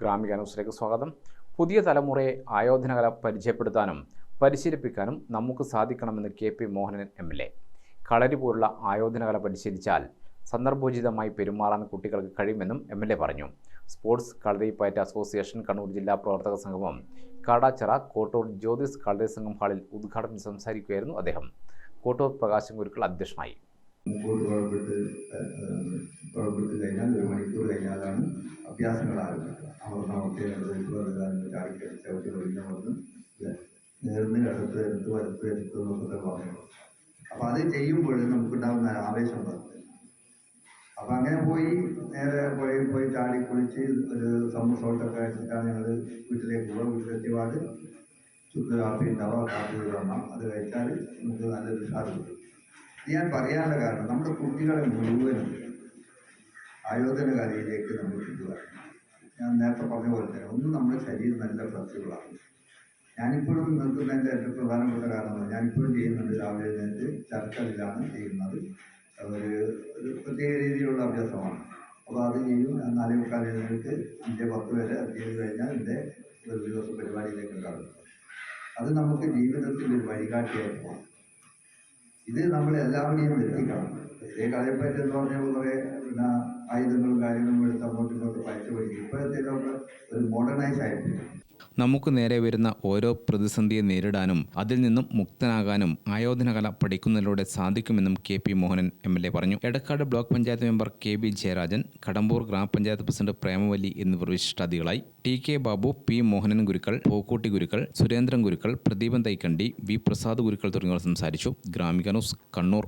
ഗ്രാമിക ന്യൂസിലേക്ക് സ്വാഗതം. പുതിയ തലമുറയെ ആയോധനകല പരിചയപ്പെടുത്താനും പരിശീലിപ്പിക്കാനും നമുക്ക് സാധിക്കണമെന്ന് K P Mohanan M L A. Kalari പോലുള്ള ആയോധനകല പരിശീലിച്ചാൽ സന്ദർഭോചിതമായി പെരുമാറാൻ കുട്ടികൾക്ക് കഴിയുമെന്നും എം എൽ എ പറഞ്ഞു. സ്പോർട്സ് കളരിപ്പയറ്റ് അസോസിയേഷൻ കണ്ണൂർ ജില്ലാ പ്രവർത്തക സംഗമം കാടാച്ചിറ കോട്ടൂർ ജ്യോതിസ് കളരി സംഘം ഹാളിൽ ഉദ്ഘാടനം സംസാരിക്കുകയായിരുന്നു അദ്ദേഹം. കോട്ടൂർ പ്രകാശം ഗുരുക്കൾ അധ്യക്ഷനായി. അഭ്യാസങ്ങൾ ആരംഭിക്കുക അവർ നമുക്ക് ചാടിക്കടി ചവിട്ടി വന്ന് നേർന്ന് അടുത്ത് എടുത്ത് വലത്ത് എടുത്ത് എന്നൊക്കെ പറഞ്ഞു അപ്പം അത് ചെയ്യുമ്പോൾ നമുക്കുണ്ടാകുന്ന ആവേശം പറഞ്ഞു അപ്പം അങ്ങനെ പോയി നേരെ പോയി പോയി ചാടി കുളിച്ച് ഒരു സമ്മർ ഷോട്ടൊക്കെ അടിച്ചിട്ടാണ് ഞങ്ങൾ വീട്ടിലേക്ക് പോകുക വീട്ടിലെത്തിയപാട് ചുക്ക് കാപ്പി ഉണ്ടാവുക കാപ്പി വിടണം. അത് കഴിച്ചാൽ നമുക്ക് നല്ലൊരു ഇത് ഞാൻ പറയാനുള്ള കാരണം നമ്മുടെ കുട്ടികളെ മുഴുവനും ആയോധന കലയിലേക്ക് നമ്മൾ കൊണ്ടുവരണം. ഞാൻ നേരത്തെ പറഞ്ഞ പോലെ തന്നെ ഒന്ന് നമ്മുടെ ശരീരം നല്ല ഫ്ലെക്സിബിളാണ് ഞാനിപ്പോഴും നിൽക്കുന്നതിന്റെ ഏറ്റവും പ്രധാനപ്പെട്ട കാരണം ഞാനിപ്പോഴും ചെയ്യുന്നുണ്ട് രാവിലെ എഴുന്നേറ്റ് ചർക്കലിലാണ് ചെയ്യുന്നത്. ഒരു ഒരു പ്രത്യേക രീതിയിലുള്ള അഭ്യാസമാണ്. അപ്പോൾ അത് ചെയ്യും. നാലേ മുക്കാൽ എഴുന്നേറ്റ് അഞ്ച് പത്ത് വരെ അത് ചെയ്ത് കഴിഞ്ഞാൽ എന്റെ ഒരു ദിവസം പരിപാടിയിലേക്ക് കടന്നു അത് നമുക്ക് ജീവിതത്തിൽ ഒരു വഴികാട്ടിയായി പോകാം. ഇത് നമ്മൾ എത്തിക്കണം. പ്രത്യേക കളയപ്പറ്റ പറഞ്ഞാൽ കുറേ പിന്നെ ആയുധങ്ങളും കാര്യങ്ങളും എടുത്ത് അങ്ങോട്ടും ഇങ്ങോട്ടും പയറ്റ് പഠിക്കും ഇപ്പോഴത്തേക്കൊക്കെ ഒരു മോഡേണൈസ് ആയിട്ടുണ്ട് നമുക്ക് നേരെ വരുന്ന ഓരോ പ്രതിസന്ധിയെ നേരിടാനും അതിൽ നിന്നും മുക്തനാകാനും ആയോധനകല പഠിക്കുന്നതിലൂടെ സാധിക്കുമെന്നും K P Mohanan M L A പറഞ്ഞു. Edakkad block panchayat member K B Jayarajan Kadambur ഗ്രാമപഞ്ചായത്ത് പ്രസിഡന്റ് പ്രേമവല്ലി എന്നിവർ വിശിഷ്ടാതികളായി T K Babu P Mohanan Gurukkal Pokkutty Gurukkal Surendran Gurukkal Pradeepan Thaikandi V Prasad Gurukkal തുടങ്ങിയവർ സംസാരിച്ചു. ഗ്രാമിക ന്യൂസ് കണ്ണൂർ.